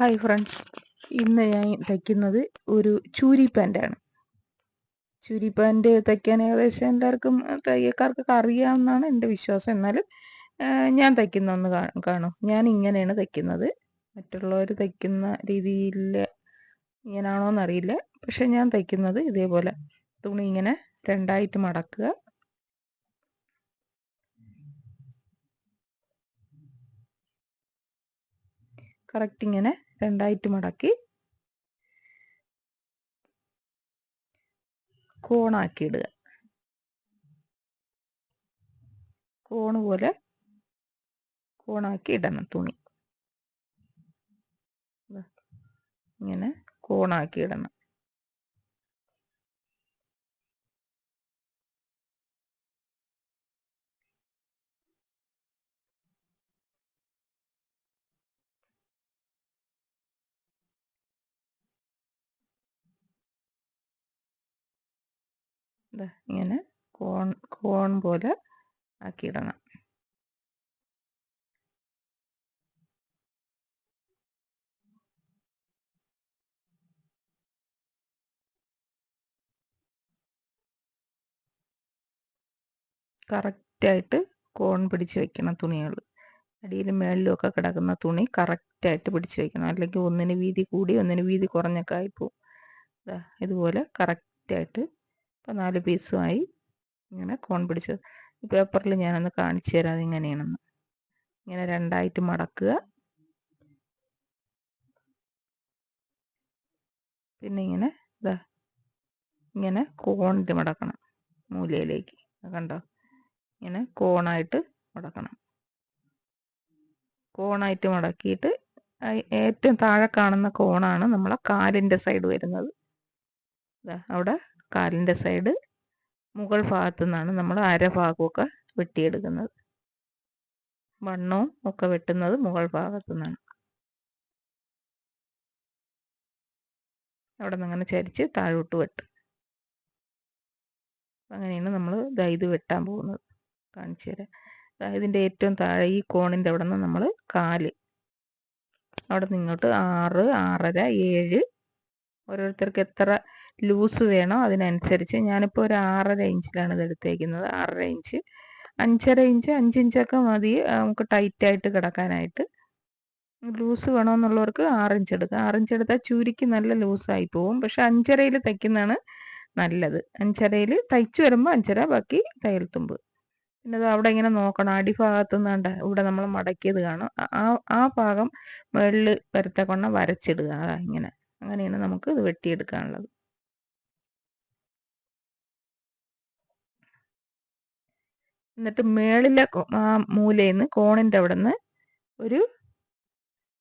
Hi friends ഇന്ന് ഞാൻ തയ്ക്കുന്നത് ഒരു ചൂരി പാന്റാണ്. ചൂരി പാന്റ് തയ്ക്കാൻ ഏകദേശം എല്ലാവർക്കും തയ്യക്കാർക്കൊക്കെ അറിയാമെന്നാണ് എന്റെ വിശ്വാസം. എന്നാലും ഞാൻ തയ്ക്കുന്ന ഒന്ന് കാണും. ഞാൻ ഇങ്ങനെയാണ് തയ്ക്കുന്നത്. മറ്റുള്ളവർ തയ്ക്കുന്ന രീതിയിൽ ഇങ്ങനാണോ എന്നറിയില്ല. പക്ഷെ ഞാൻ തയ്ക്കുന്നത് ഇതേപോലെ തുണി ഇങ്ങനെ രണ്ടായിട്ട് മടക്കുക. കറക്റ്റ് ഇങ്ങനെ രണ്ടായിട്ട് മടക്കി കോണാക്കി ഇടുക കോണ് പോലെ കോണാക്കി ഇടണം തുണി. ഇങ്ങനെ കോണാക്കി ഇടണം. ഇങ്ങനെ കോൺ കോൺ പോലെ ആക്കിയിടണം. കറക്റ്റായിട്ട് കോൺ പിടിച്ച് വെക്കണം തുണികൾ അടിയിലും മേളിലും ഒക്കെ കിടക്കുന്ന തുണി കറക്റ്റായിട്ട് പിടിച്ച് വെക്കണം. അല്ലെങ്കിൽ ഒന്നിന് വീതി കൂടി ഒന്നിന് വീതി കുറഞ്ഞൊക്കെ ആയിപ്പോവും. ഇതുപോലെ കറക്റ്റായിട്ട് ഇപ്പോൾ നാല് പീസുമായി ഇങ്ങനെ കോൺ പിടിച്ച് പേപ്പറിൽ ഞാനൊന്ന് കാണിച്ചു തരാം അതിങ്ങനെയാണെന്ന് ഇങ്ങനെ രണ്ടായിട്ട് മടക്കുക. പിന്നെ ഇങ്ങനെ ഇതാ ഇങ്ങനെ കോണിട്ട് മടക്കണം മൂലയിലേക്ക്. കണ്ടോ? ഇങ്ങനെ കോണായിട്ട് മടക്കണം. കോണായിട്ട് മടക്കിയിട്ട് ഏറ്റവും താഴെ കാണുന്ന കോണാണ് നമ്മളെ കാലിന്റെ സൈഡ് വരുന്നത്. അവിടെ കാലിന്റെ സൈഡ് മുകൾ ഭാഗത്തു നിന്നാണ് നമ്മൾ അരഭാഗമൊക്കെ വെട്ടിയെടുക്കുന്നത്. വണ്ണവും ഒക്കെ വെട്ടുന്നത് മുകൾ ഭാഗത്തു നിന്നാണ് അവിടെ നിന്ന് അങ്ങനെ ചരിച്ച് താഴോട്ട് വെട്ടും. അങ്ങനെയാണ് നമ്മൾ ഇത് വെട്ടാൻ പോകുന്നത്. കാണിച്ചു തരാം. ഇതിന്റെ ഏറ്റവും താഴെ ഈ കോണിന്റെ അവിടെ നിന്ന് നമ്മൾ കാൽ. അവിടെ നിന്ന് ഇങ്ങോട്ട് ആറ് ആറര ഏഴ്. ഓരോരുത്തർക്ക് എത്ര ലൂസ് വേണോ അതിനനുസരിച്ച്. ഞാനിപ്പോൾ ഒരു ആറര ഇഞ്ചിലാണ് ഇത് എടുത്തേക്കുന്നത് ആറര ഇഞ്ച്. അഞ്ചര ഇഞ്ച് അഞ്ച് ഇഞ്ചൊക്കെ മതി. നമുക്ക് ടൈറ്റായിട്ട് കിടക്കാനായിട്ട്. ലൂസ് വേണമെന്നുള്ളവർക്ക് ആറിഞ്ച് എടുക്കാം. ആറിഞ്ച് എടുത്താൽ ചുരുക്കി നല്ല ലൂസായി പോവും. പക്ഷെ അഞ്ചരയിൽ തയ്ക്കുന്നതാണ് നല്ലത്. അഞ്ചരയിൽ തയ്ച്ചു വരുമ്പോൾ അഞ്ചര ബാക്കി തയ്യൽ തുമ്പ്. പിന്നെ അത് അവിടെ ഇങ്ങനെ നോക്കണം. അടിഭാഗത്തു നിന്നാണ്ട് ഇവിടെ നമ്മൾ മടക്കിയത് കാണും. ആ ആ ഭാഗം മുകളിൽ വരത്തെ കൊണ്ട വരച്ചിടുക ഇങ്ങനെ. അങ്ങനെയാണ് നമുക്ക് ഇത് വെട്ടിയെടുക്കാനുള്ളത്. എന്നിട്ട് മേളിലെ മൂലയിൽ നിന്ന് കോണിന്റെ അവിടെ നിന്ന് ഒരു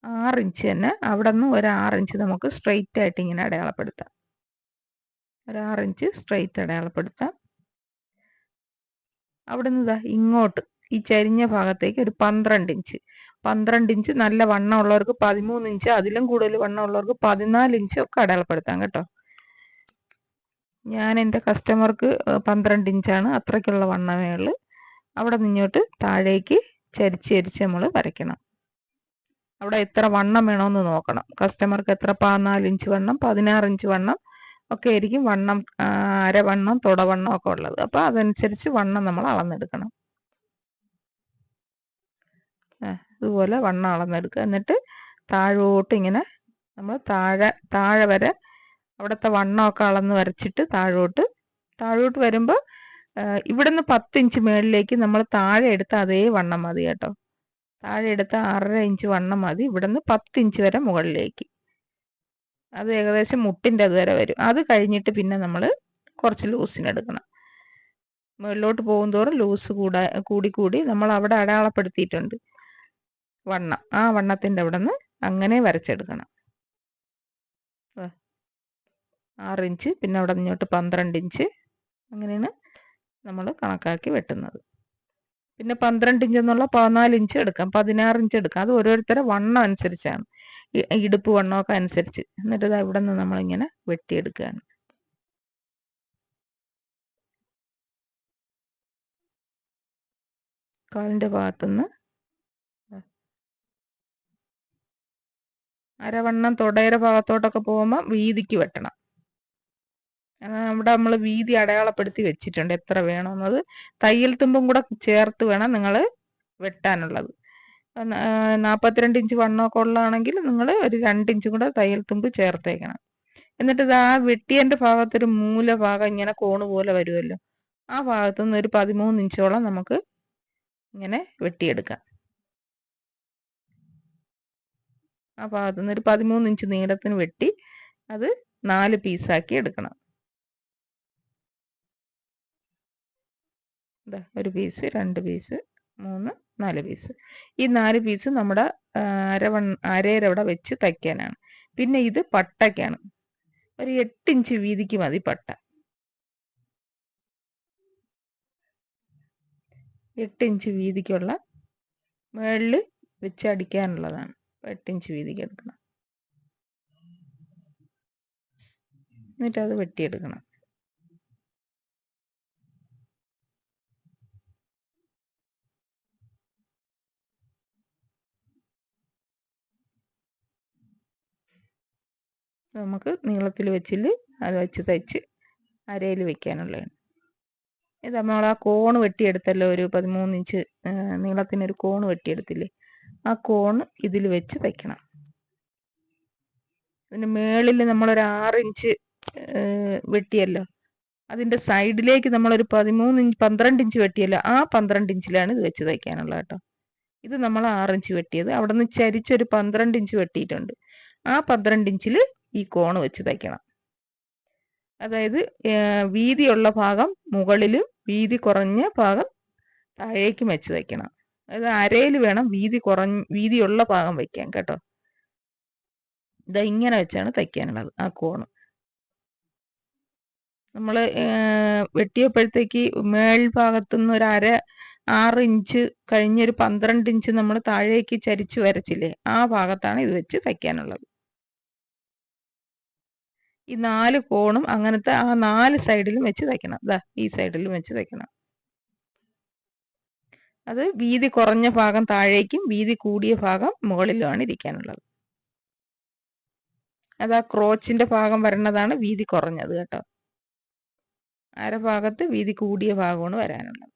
ആറിഞ്ച് തന്നെ അവിടെ നിന്ന് ഒരു ആറിഞ്ച് നമുക്ക് സ്ട്രെയിറ്റ് ആയിട്ട് ഇങ്ങനെ അടയാളപ്പെടുത്താം. ഒരു ആറിഞ്ച് സ്ട്രെയിറ്റ് അടയാളപ്പെടുത്താം. അവിടെ നിന്ന് ഇങ്ങോട്ട് ഈ ചരിഞ്ഞ ഭാഗത്തേക്ക് ഒരു പന്ത്രണ്ട് ഇഞ്ച്. പന്ത്രണ്ട് ഇഞ്ച് നല്ല വണ്ണം ഉള്ളവർക്ക് പതിമൂന്ന് ഇഞ്ച് അതിലും കൂടുതൽ വണ്ണം ഉള്ളവർക്ക് പതിനാല് ഇഞ്ച് ഒക്കെ അടയാളപ്പെടുത്താം കേട്ടോ. ഞാൻ എന്റെ കസ്റ്റമർക്ക് പന്ത്രണ്ട് ഇഞ്ചാണ് അത്രയ്ക്കുള്ള വണ്ണമേ ഉള്ളൂ. അവിടെ നിന്നോട്ട് താഴേക്ക് ചരിച്ച് ചരിച്ച് നമ്മൾ വരയ്ക്കണം. അവിടെ എത്ര വണ്ണം വേണമെന്ന് നോക്കണം. കസ്റ്റമർക്ക് എത്ര പതിനാല് ഇഞ്ച് വണ്ണം പതിനാറ് ഇഞ്ച് വണ്ണം ഒക്കെ ആയിരിക്കും വണ്ണം അരവണ്ണം തുടവണ്ണം ഒക്കെ ഉള്ളത്. അപ്പോൾ അതനുസരിച്ച് വണ്ണം നമ്മൾ അളന്നെടുക്കണം. ഇതുപോലെ വണ്ണം അളന്നെടുക്കുക. എന്നിട്ട് താഴോട്ട് ഇങ്ങനെ നമ്മൾ താഴെ താഴെ വരെ അവിടുത്തെ വണ്ണമൊക്കെ അളന്ന് വരച്ചിട്ട് താഴോട്ട് താഴോട്ട് വരുമ്പോൾ ഇവിടുന്ന് പത്ത് ഇഞ്ച് മേളിലേക്ക് നമ്മൾ താഴെ എടുത്ത അതേ വണ്ണം മതി കേട്ടോ. താഴെ എടുത്ത ആറര ഇഞ്ച് വണ്ണം മതി. ഇവിടുന്ന് പത്ത് ഇഞ്ച് വരെ മുകളിലേക്ക്. അത് ഏകദേശം മുട്ടിന്റെ അതുവരെ വരും അത് കഴിഞ്ഞിട്ട് പിന്നെ നമ്മൾ കുറച്ച് ലൂസിനെടുക്കണം മുകളിലോട്ട് പോകുന്തോറും ലൂസ് കൂടാ കൂടി കൂടി നമ്മൾ അവിടെ അടയാളപ്പെടുത്തിയിട്ടുണ്ട് വണ്ണം. ആ വണ്ണത്തിന്റെ അവിടെ നിന്ന് അങ്ങനെ വരച്ചെടുക്കണം. ആറ് ഇഞ്ച് പിന്നെ അവിടെ നിന്നോട്ട് പന്ത്രണ്ട് ഇഞ്ച് അങ്ങനെയാണ് നമ്മൾ കണക്കാക്കി വെട്ടുന്നത്. പിന്നെ പന്ത്രണ്ട് ഇഞ്ച് എന്നുള്ള പതിനാല് ഇഞ്ച് എടുക്കാം. പതിനാറ് ഇഞ്ച് എടുക്കാം. അത് ഓരോരുത്തരെ വണ്ണം അനുസരിച്ചാണ്. ഇടുപ്പ് വണ്ണമൊക്കെ അനുസരിച്ച്. എന്നിട്ട് ഇത് ഇവിടെ നിന്ന് നമ്മളിങ്ങനെ വെട്ടിയെടുക്കുകയാണ്. കാലിന്റെ ഭാഗത്തുനിന്ന് അരവണ്ണം തുടയുടെ ഭാഗത്തോട്ടൊക്കെ പോകുമ്പോൾ വീതിക്ക് വെട്ടണം. അവിടെ നമ്മൾ വീതി അടയാളപ്പെടുത്തി വെച്ചിട്ടുണ്ട് എത്ര വേണമെന്നത്. തയ്യൽ തുമ്പും കൂടെ ചേർത്ത് വേണം നിങ്ങൾ വെട്ടാനുള്ളത്. നാൽപ്പത്തിരണ്ട് ഇഞ്ച് വണ്ണമൊക്കെ ഉള്ളതാണെങ്കിൽ നിങ്ങൾ ഒരു രണ്ട് ഇഞ്ചും കൂടെ തയ്യൽ തുമ്പ് ചേർത്തേക്കണം. എന്നിട്ട് ഇത് ആ വെട്ടിയന്റെ ഭാഗത്തൊരു മൂല ഭാഗം ഇങ്ങനെ കോണ് പോലെ വരുമല്ലോ ആ ഭാഗത്തു നിന്ന് ഒരു പതിമൂന്ന് ഇഞ്ചോളം നമുക്ക് ഇങ്ങനെ വെട്ടിയെടുക്കാം. ആ ഭാഗത്തു നിന്ന് ഒരു പതിമൂന്ന് ഇഞ്ച് നീളത്തിന് വെട്ടി അത് നാല് പീസാക്കി എടുക്കണം. ഒരു പീസ് രണ്ട് പീസ് മൂന്ന് നാല് പീസ് ഈ നാല് പീസ് നമ്മുടെ അരവൺ അരയരവിടെ വെച്ച് തയ്ക്കാനാണ്. പിന്നെ ഇത് പട്ടയ്ക്കാണ്. ഒരു എട്ട് ഇഞ്ച് വീതിക്ക് മതി പട്ട. എട്ട് ഇഞ്ച് വീതിക്കുള്ള മുകളിൽ വെച്ച് അടിക്കാനുള്ളതാണ്. എട്ട് ഇഞ്ച് വീതിക്ക് എടുക്കണം. എന്നിട്ട് അത് വെട്ടിയെടുക്കണം. നമുക്ക് നീളത്തിൽ വെച്ചിൽ അത് വെച്ച് തയ്ച്ച് അരയിൽ വെക്കാനുള്ളതാണ്. ഇത് നമ്മൾ ആ കോണ് വെട്ടിയെടുത്തല്ലോ ഒരു പതിമൂന്ന് ഇഞ്ച് നീളത്തിനൊരു കോണ് വെട്ടിയെടുത്തില്ലേ ആ കോണ് ഇതിൽ വെച്ച് തയ്ക്കണം. അതിന് മേളിൽ നമ്മളൊരു ആറ് ഇഞ്ച് വെട്ടിയല്ലോ അതിന്റെ സൈഡിലേക്ക് നമ്മളൊരു പതിമൂന്ന് ഇഞ്ച് പന്ത്രണ്ട് ഇഞ്ച് വെട്ടിയല്ലോ ആ പന്ത്രണ്ട് ഇഞ്ചിലാണ് ഇത് വെച്ച് തയ്ക്കാനുള്ളത് കേട്ടോ. ഇത് നമ്മൾ ആറ് ഇഞ്ച് വെട്ടിയത്. അവിടെ നിന്ന് ചരിച്ചൊരു പന്ത്രണ്ട് ഇഞ്ച് വെട്ടിയിട്ടുണ്ട്. ആ പന്ത്രണ്ട് ഇഞ്ചിൽ ഈ കോൺ വെച്ച് തയ്ക്കണം. അതായത് വീതിയുള്ള ഭാഗം മുകളിലും വീതി കുറഞ്ഞ ഭാഗം താഴേക്കും വെച്ച് തയ്ക്കണം. അതായത് അരയിൽ വേണം വീതി കുറഞ്ഞ വീതിയുള്ള ഭാഗം വയ്ക്കാൻ കേട്ടോ. ഇതാ ഇങ്ങനെ വെച്ചാണ് തയ്ക്കാനുള്ളത് ആ കോണ്. നമ്മൾ വെട്ടിയപ്പോഴത്തേക്ക് മേൽഭാഗത്തുനിന്ന് ഒരു അര ആറ് ഇഞ്ച് കഴിഞ്ഞൊരു പന്ത്രണ്ട് ഇഞ്ച് നമ്മൾ താഴേക്ക് ചരിച്ച് വരച്ചില്ലേ ആ ഭാഗത്താണ് ഇത് വെച്ച് തയ്ക്കാനുള്ളത്. ഈ നാല് കോണും അങ്ങനത്തെ ആ നാല് സൈഡിലും വെച്ച് തയ്ക്കണം ദാ ഈ സൈഡിലും വെച്ച് തയ്ക്കണം അത് വീതി കുറഞ്ഞ ഭാഗം താഴേക്കും വീതി കൂടിയ ഭാഗം മുകളിലുമാണ് ഇരിക്കാനുള്ളത്. അത് ആ ക്രോച്ചിന്റെ ഭാഗം വരണതാണ് വീതി കുറഞ്ഞത് കേട്ടോ. അരഭാഗത്ത് വീതി കൂടിയ ഭാഗമാണ് വരാനുള്ളത്.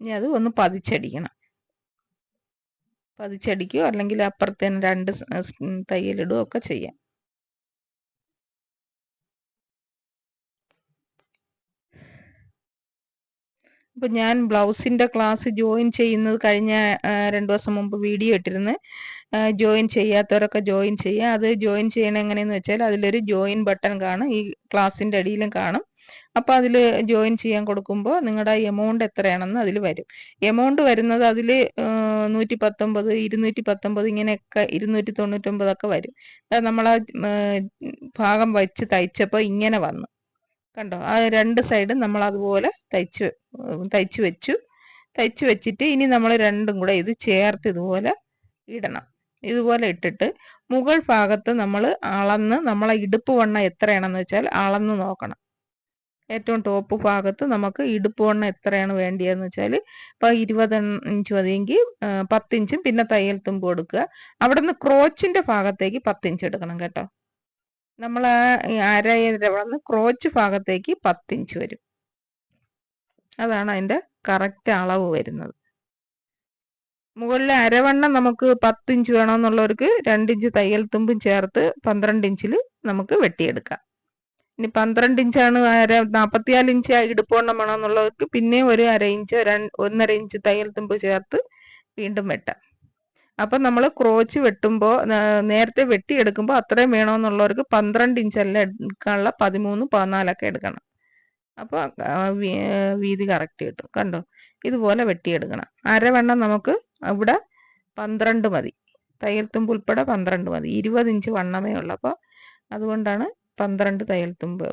ഇനി അത് ഒന്ന് പതിച്ചടിക്കണം. പതിച്ചടിക്കുകയോ അല്ലെങ്കിൽ അപ്പുറത്തേന് രണ്ട് തയ്യലിടുകയോ ഒക്കെ ചെയ്യാം. ഇപ്പം ഞാൻ ബ്ലൗസിന്റെ ക്ലാസ് ജോയിൻ ചെയ്യുന്നത് കഴിഞ്ഞ രണ്ടു ദിവസം മുമ്പ് വീഡിയോ ഇട്ടിരുന്ന് ജോയിൻ ചെയ്യാത്തവരൊക്കെ ജോയിൻ ചെയ്യുക അത് ജോയിൻ ചെയ്യണം എങ്ങനെയെന്ന് വെച്ചാൽ അതിലൊരു ജോയിൻ ബട്ടൺ കാണും. ഈ ക്ലാസ്സിന്റെ അടിയിലും കാണും. അപ്പോൾ അതിൽ ജോയിൻ ചെയ്യാൻ കൊടുക്കുമ്പോൾ നിങ്ങളുടെ എമൗണ്ട് എത്രയാണെന്ന് അതിൽ വരും. എമൗണ്ട് വരുന്നത് അതിൽ നൂറ്റി പത്തൊമ്പത് ഇരുന്നൂറ്റി പത്തൊമ്പത് ഇങ്ങനെയൊക്കെ ഇരുന്നൂറ്റി തൊണ്ണൂറ്റൊമ്പതൊക്കെ വരും നമ്മൾ ആ ഭാഗം വെച്ച് തയ്ച്ചപ്പോൾ ഇങ്ങനെ വന്നു. കണ്ടോ? ആ രണ്ട് സൈഡും നമ്മൾ അതുപോലെ തയ്ച്ച് തയ്ച്ചു വെച്ചു. തയ്ച്ച് വെച്ചിട്ട് ഇനി നമ്മൾ രണ്ടും കൂടെ ഇത് ചേർത്ത് ഇതുപോലെ ഇടണം. ഇതുപോലെ ഇട്ടിട്ട് മുകൾ ഭാഗത്ത് നമ്മൾ അളന്ന് നമ്മളെ ഇടുപ്പ് വണ്ണം എത്രയാണെന്ന് വെച്ചാൽ അളന്ന് നോക്കണം. ഏറ്റവും ടോപ്പ് ഭാഗത്ത് നമുക്ക് ഇടുപ്പ് വണ്ണം എത്രയാണ് വേണ്ടിയതെന്ന് വെച്ചാൽ ഇപ്പൊ ഇരുപത് ഇഞ്ച് മതിയെങ്കിൽ പത്തിഞ്ചും പിന്നെ തയ്യൽ തുമ്പ് കൊടുക്കുക. അവിടെ നിന്ന് ക്രോച്ചിന്റെ ഭാഗത്തേക്ക് പത്തിഞ്ച് എടുക്കണം കേട്ടോ. നമ്മൾ അരയുടെ അവിടെ നിന്ന് ക്രോച്ച് ഭാഗത്തേക്ക് പത്തിഞ്ച് വരും. അതാണ് അതിന്റെ കറക്റ്റ് അളവ് വരുന്നത്. മുകളിലെ അരവണ്ണം നമുക്ക് പത്തിഞ്ച് വേണമെന്നുള്ളവർക്ക് രണ്ടിഞ്ച് തയ്യൽ തുമ്പും ചേർത്ത് പന്ത്രണ്ട് ഇഞ്ചിൽ നമുക്ക് വെട്ടിയെടുക്കാം. ഇനി പന്ത്രണ്ട് ഇഞ്ചാണ് അര നാൽപ്പത്തിനാല് ഇഞ്ച് ഇടുപ്പോണ്ണം വേണമെന്നുള്ളവർക്ക് പിന്നെ ഒരു അര ഇഞ്ച് ഒന്നര ഇഞ്ച് തയ്യൽ തുമ്പ് ചേർത്ത് വീണ്ടും വെട്ടാം. അപ്പം നമ്മൾ ക്രോച്ച് വെട്ടുമ്പോൾ നേരത്തെ വെട്ടിയെടുക്കുമ്പോൾ അത്രയും വേണമെന്നുള്ളവർക്ക് പന്ത്രണ്ട് ഇഞ്ചല്ല എടുക്കാനുള്ള പതിമൂന്ന് പതിനാലൊക്കെ എടുക്കണം. അപ്പോൾ വീതി കറക്റ്റ് കിട്ടും. കണ്ടോ? ഇതുപോലെ വെട്ടിയെടുക്കണം. അരവണ്ണം നമുക്ക് ഇവിടെ പന്ത്രണ്ട് മതി. തയ്യൽ തുമ്പ് ഉൾപ്പെടെ പന്ത്രണ്ട് മതി. ഇരുപത് ഇഞ്ച് വണ്ണമേ ഉള്ളൂ. അപ്പോൾ അതുകൊണ്ടാണ് പന്ത്രണ്ട് തയ്യൽ തുമ്പ്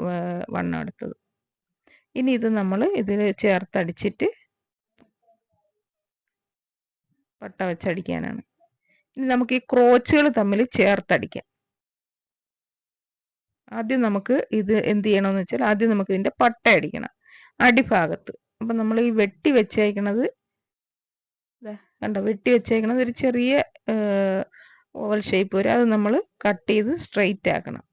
വണ്ണം എടുത്തത്. ഇനി ഇത് നമ്മൾ ഇതിൽ ചേർത്തടിച്ചിട്ട് പട്ട വെച്ചടിക്കാനാണ്. ഇനി നമുക്ക് ഈ ക്രോച്ചുകൾ തമ്മിൽ ചേർത്തടിക്കാം. ആദ്യം നമുക്ക് ഇത് എന്ത് ചെയ്യണമെന്ന് വെച്ചാൽ ആദ്യം നമുക്ക് ഇതിന്റെ പട്ട അടിക്കണം. അടിഭാഗത്ത്. അപ്പം നമ്മൾ ഈ വെട്ടി വെച്ചേക്കണത് കണ്ടോ? വെട്ടി വെച്ചേക്കണത് ഒരു ചെറിയ ഓവൽ ഷേപ്പ് വരെ അത് നമ്മൾ കട്ട് ചെയ്ത് സ്ട്രെയിറ്റ് ആക്കണം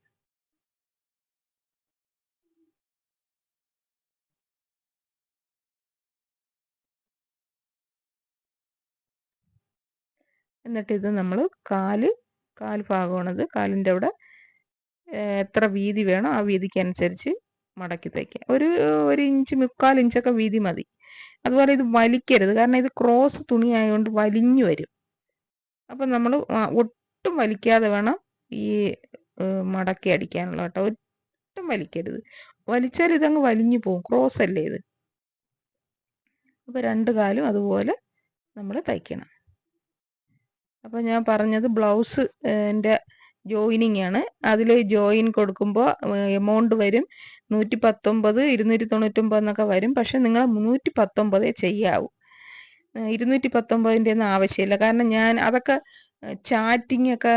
എന്നിട്ട് ഇത് നമ്മൾ കാൽ കാൽ ഭാഗമാണത് കാലിന്റെ അവിടെ എത്ര വീതി വേണോ ആ വീതിക്കനുസരിച്ച് മടക്കി തയ്ക്കുക. ഒരു ഒരു ഇഞ്ച് മുക്കാൽ ഇഞ്ചൊക്കെ വീതി മതി. അതുപോലെ ഇത് വലിക്കരുത്. കാരണം ഇത് ക്രോസ് തുണി ആയതുകൊണ്ട് വലിഞ്ഞു വരും. അപ്പം നമ്മൾ ഒട്ടും വലിക്കാതെ വേണം ഈ മടക്കി അടിക്കാനുള്ള കേട്ടോ. ഒട്ടും വലിക്കരുത്. വലിച്ചാൽ ഇതങ്ങ് വലിഞ്ഞു പോകും. ക്രോസ് അല്ലേ ഇത്? അപ്പോൾ രണ്ട് കാലും അതുപോലെ നമ്മൾ തയ്ക്കണം. അപ്പോൾ ഞാൻ പറഞ്ഞത് ബ്ലൗസ് എന്റെ ജോയിനിങ് ആണ്. അതിൽ ജോയിൻ കൊടുക്കുമ്പോൾ എമൗണ്ട് വരും. നൂറ്റി പത്തൊമ്പത് ഇരുന്നൂറ്റി തൊണ്ണൂറ്റൊമ്പത് എന്നൊക്കെ വരും. പക്ഷെ നിങ്ങൾ മുന്നൂറ്റി പത്തൊമ്പതേ ചെയ്യാവൂ. ഇരുന്നൂറ്റി പത്തൊമ്പതിന്റെ ഒന്നും ആവശ്യമില്ല. കാരണം ഞാൻ അതൊക്കെ ചാറ്റിംഗ് ഒക്കെ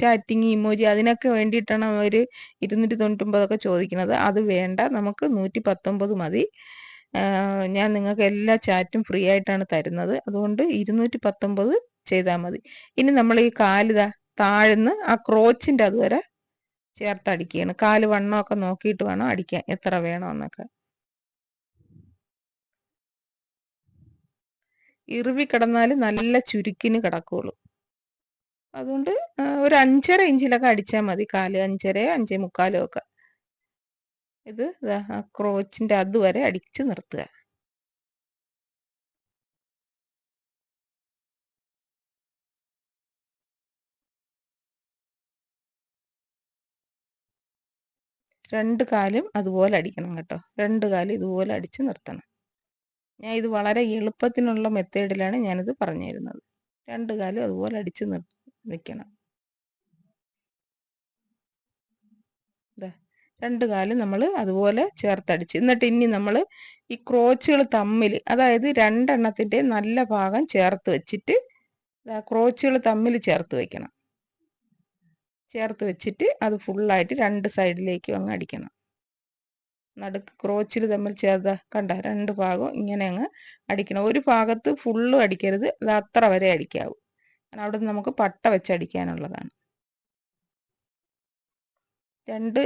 ചാറ്റിംഗ് ഇമോജി അതിനൊക്കെ വേണ്ടിയിട്ടാണ് അവർ ഇരുന്നൂറ്റി തൊണ്ണൂറ്റൊമ്പതൊക്കെ ചോദിക്കുന്നത്. അത് വേണ്ട. നമുക്ക് നൂറ്റി പത്തൊമ്പത് മതി ഞാൻ നിങ്ങൾക്ക് എല്ലാ ചാറ്റും ഫ്രീ ആയിട്ടാണ് തരുന്നത്. അതുകൊണ്ട് ഇരുന്നൂറ്റി പത്തൊമ്പത് ചെയ്താൽ മതി. ഇനി നമ്മൾ ഈ കാലിതാ താഴ്ന്ന് ആ ക്രോച്ചിന്റെ അതുവരെ ചേർത്ത് അടിക്കുകയാണ്. കാൽ വണ്ണമൊക്കെ നോക്കിയിട്ട് വേണം അടിക്കാൻ. എത്ര വേണമെന്നൊക്കെ ഇറുവി കിടന്നാൽ നല്ല ചുരുക്കിന് കിടക്കുള്ളൂ. അതുകൊണ്ട് ഒരു അഞ്ചര ഇഞ്ചിലൊക്കെ അടിച്ചാൽ മതി കാൽ. അഞ്ചര അഞ്ചേ മുക്കാലും ഒക്കെ. ഇത് ക്രോച്ചിന്റെ അതുവരെ അടിച്ച് നിർത്തുക. രണ്ട് കാലും അതുപോലെ അടിക്കണം കേട്ടോ. രണ്ട് കാലും ഇതുപോലെ അടിച്ച് നിർത്തണം. ഞാൻ ഇത് വളരെ എളുപ്പത്തിനുള്ള മെത്തേഡിലാണ് ഞാനിത് പറഞ്ഞു തരുന്നത് രണ്ട് കാലും അതുപോലെ അടിച്ച് നിർ വെക്കണം രണ്ട് കാലും നമ്മൾ അതുപോലെ ചേർത്തടിച്ച്. എന്നിട്ട് ഇനി നമ്മൾ ഈ ക്രോച്ചുകൾ തമ്മിൽ അതായത് രണ്ടെണ്ണത്തിന്റെ നല്ല ഭാഗം ചേർത്ത് വെച്ചിട്ട് ക്രോച്ചുകൾ തമ്മിൽ ചേർത്ത് വെക്കണം. ചേർത്ത് വെച്ചിട്ട് അത് ഫുള്ളായിട്ട് രണ്ട് സൈഡിലേക്കും അങ്ങ് അടിക്കണം. നടുക്ക് ക്രോച്ചിൽ തമ്മിൽ ചേർത്ത കണ്ട രണ്ട് ഭാഗം ഇങ്ങനെ അങ്ങ് അടിക്കണം. ഒരു ഭാഗത്ത് ഫുള്ളും അടിക്കരുത് അത് അത്ര വരെ അടിക്കാവൂ. അവിടെ നമുക്ക് പട്ട വെച്ച് അടിക്കാനുള്ളതാണ്. രണ്ട്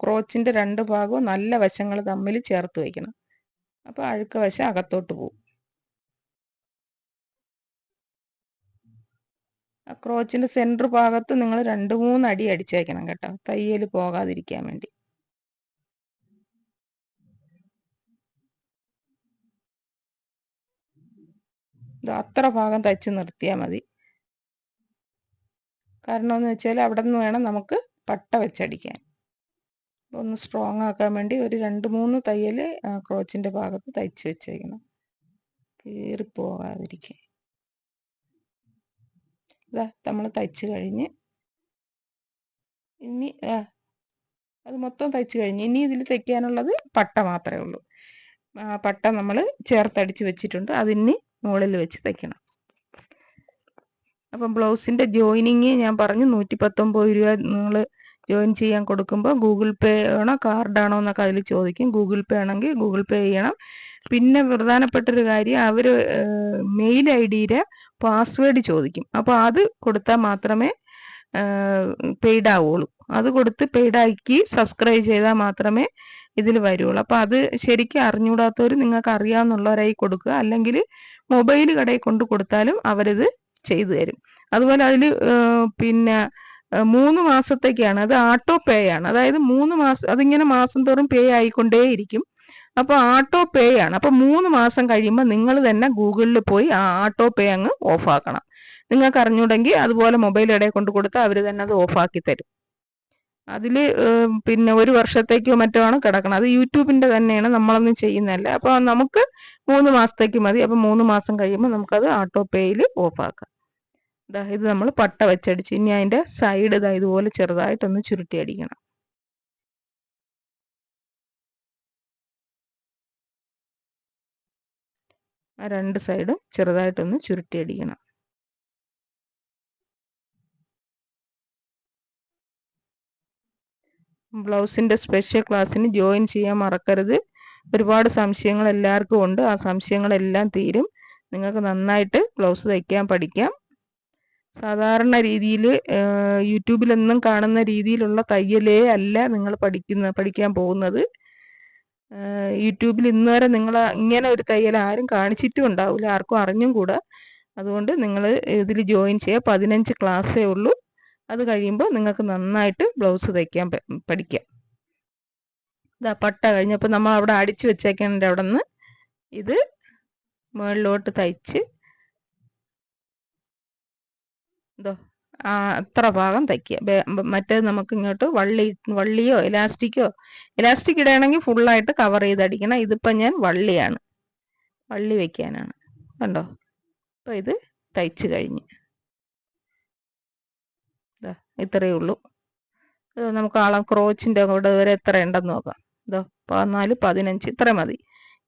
ക്രോച്ചിന്റെ രണ്ട് ഭാഗവും നല്ല വശങ്ങൾ തമ്മിൽ ചേർത്ത് വയ്ക്കണം അപ്പോൾ അഴുക്ക വശം അകത്തോട്ട് പോകും ക്രോച്ചിന്റെ സെന്റർ ഭാഗത്ത് നിങ്ങൾ രണ്ട് മൂന്ന് അടി അടിച്ചേക്കണം കേട്ടോ. തയ്യൽ പോകാതിരിക്കാൻ വേണ്ടി. അത്ര ഭാഗം തയ്ച്ച് നിർത്തിയാൽ മതി. കാരണം എന്ന് വെച്ചാൽ അവിടെ നിന്ന് വേണം നമുക്ക് പട്ട വെച്ചടിക്കാൻ. ഒന്ന് സ്ട്രോങ് ആക്കാൻ വേണ്ടി ഒരു രണ്ട് മൂന്ന് തയ്യൽ ക്രോച്ചിന്റെ ഭാഗത്ത് തയ്ച്ച് വെച്ചേക്കണം. കീറിപ്പോകാതിരിക്കാൻ നമ്മൾ തയ്ച്ച് കഴിഞ്ഞ് ഇനി അത് മൊത്തം തയ്ച്ച് കഴിഞ്ഞ് ഇനി ഇതിൽ തയ്ക്കാനുള്ളത് പട്ട മാത്രമേ ഉള്ളൂ. പട്ട നമ്മൾ ചേർത്തടിച്ച് വെച്ചിട്ടുണ്ട്. അതിന് മുകളിൽ വെച്ച് തയ്ക്കണം. അപ്പം ബ്ലൗസിന്റെ ജോയിനിങ് ഞാൻ പറഞ്ഞു നൂറ്റി പത്തൊമ്പത് രൂപ നിങ്ങൾ ജോയിൻ ചെയ്യാൻ കൊടുക്കുമ്പോൾ ഗൂഗിൾ പേ ആണോ കാർഡാണോ എന്നൊക്കെ അതിൽ ചോദിക്കും. ഗൂഗിൾ പേ ആണെങ്കിൽ ഗൂഗിൾ പേ ചെയ്യണം. പിന്നെ പ്രധാനപ്പെട്ടൊരു കാര്യം അവർ മെയിൽ ഐ ഡിയുടെ പാസ്വേഡ് ചോദിക്കും. അപ്പോൾ അത് കൊടുത്താൽ മാത്രമേ പെയ്ഡ് ആവുള്ളൂ. അത് കൊടുത്ത് പെയ്ഡാക്കി സബ്സ്ക്രൈബ് ചെയ്താൽ മാത്രമേ ഇതിൽ വരുള്ളൂ. അപ്പോൾ അത് ശരിക്കും അറിഞ്ഞുകൂടാത്തവർ നിങ്ങൾക്ക് അറിയാവുന്നുള്ളവരായി കൊടുക്കുക. അല്ലെങ്കിൽ മൊബൈൽ കടയിൽ കൊണ്ട് കൊടുത്താലും അവരിത് ചെയ്തു തരും. അതുപോലെ അതിൽ പിന്നെ മൂന്ന് മാസത്തേക്കാണ്. അത് ആട്ടോ പേ ആണ്. അതായത് മൂന്ന് മാസം അതിങ്ങനെ മാസം തോറും പേ ആയിക്കൊണ്ടേയിരിക്കും. അപ്പോൾ ആട്ടോ പേ ആണ്. അപ്പോൾ മൂന്ന് മാസം കഴിയുമ്പോൾ നിങ്ങൾ തന്നെ ഗൂഗിളിൽ പോയി ആ ആട്ടോ പേ അങ്ങ് ഓഫ് ആക്കണം. നിങ്ങൾക്ക് അറിഞ്ഞൂടെങ്കിൽ അതുപോലെ മൊബൈൽ ഇടയിൽ കൊണ്ട് കൊടുത്താൽ അവർ തന്നെ അത് ഓഫ് ആക്കി തരും. അതിൽ പിന്നെ ഒരു വർഷത്തേക്കോ മറ്റോ ആണ് കിടക്കണം അത് യൂട്യൂബിന്റെ തന്നെയാണ് നമ്മളൊന്നും ചെയ്യുന്നതല്ല. അപ്പോൾ നമുക്ക് മൂന്ന് മാസത്തേക്ക് മതി. അപ്പോൾ മൂന്ന് മാസം കഴിയുമ്പോൾ നമുക്കത് ആട്ടോ പേയിൽ ഓഫാക്കാം ഇതാ ഇത് നമ്മൾ പട്ട വെച്ചടിച്ചു. ഇനി അതിന്റെ സൈഡ് ഇതാ ഇതുപോലെ ചെറുതായിട്ടൊന്ന് ചുരുട്ടി അടിക്കണം. ആ രണ്ട് സൈഡും ചെറുതായിട്ടൊന്ന് ചുരുട്ടി അടിക്കണം. ബ്ലൗസിന്റെ സ്പെഷ്യൽ ക്ലാസ്സിന് ജോയിൻ ചെയ്യാൻ മറക്കരുത്. ഒരുപാട് സംശയങ്ങൾ എല്ലാവർക്കും ഉണ്ട്. ആ സംശയങ്ങളെല്ലാം തീരും. നിങ്ങൾക്ക് നന്നായിട്ട് ബ്ലൗസ് തയ്ക്കാൻ പഠിക്കാം. സാധാരണ രീതിയിൽ യൂട്യൂബിലൊന്നും കാണുന്ന രീതിയിലുള്ള തയ്യലേ അല്ല നിങ്ങൾ പഠിക്കുന്ന പഠിക്കാൻ പോകുന്നത്. യൂട്യൂബിൽ ഇന്ന് വരെ നിങ്ങൾ ഇങ്ങനെ ഒരു തയ്യൽ ആരും കാണിച്ചിട്ടും ഉണ്ടാവില്ല ആർക്കും അറിഞ്ഞും കൂടെ. അതുകൊണ്ട് നിങ്ങൾ ഇതിൽ ജോയിൻ ചെയ്യുക. പതിനഞ്ച് ക്ലാസ്സേ ഉള്ളൂ. അത് കഴിയുമ്പോൾ നിങ്ങൾക്ക് നന്നായിട്ട് ബ്ലൗസ് തയ്ക്കാൻ പഠിക്കാം. ഇതാ പട്ട കഴിഞ്ഞപ്പോൾ നമ്മൾ അവിടെ അടിച്ചു വെച്ചേക്കേണ്ട അവിടെ നിന്ന് ഇത് മുകളിലോട്ട് തയ്ച്ച് എന്തോ? അത്ര ഭാഗം തയ്ക്കുക. മറ്റേത് നമുക്ക് ഇങ്ങോട്ട് വള്ളി വള്ളിയോ ഇലാസ്റ്റിക്കോ ഇലാസ്റ്റിക് ഇടുകയാണെങ്കിൽ ഫുള്ളായിട്ട് കവർ ചെയ്തടിക്കണം. ഇതിപ്പോൾ ഞാൻ വള്ളിയാണ്. വള്ളി വെക്കാനാണ്. കണ്ടോ? അപ്പോൾ ഇത് തയ്ച്ചു കഴിഞ്ഞ്. ഇത്രയേ ഉള്ളൂ. ഇത് നമുക്ക് ആളം ക്രോച്ചിന്റെ കൂടെ വരെ എത്ര ഉണ്ടെന്ന് നോക്കാം. ഇതോ പതിനാല് പതിനഞ്ച് ഇത്ര മതി.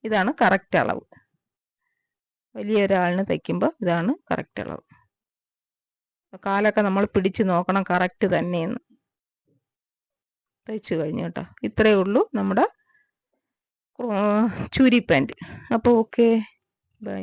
ഇതാണ് കറക്റ്റ് അളവ്. വലിയൊരാളിന് തയ്ക്കുമ്പോൾ ഇതാണ് കറക്റ്റ് അളവ്. കാലൊക്കെ നമ്മൾ പിടിച്ച് നോക്കണം കറക്റ്റ് തന്നെയെന്ന്. തയ്ച്ചു കഴിഞ്ഞു കേട്ടോ. ഇത്രയേ ഉള്ളൂ നമ്മുടെ ചൂരി പാന്റ് അപ്പോൾ ഓക്കെ. ബൈ.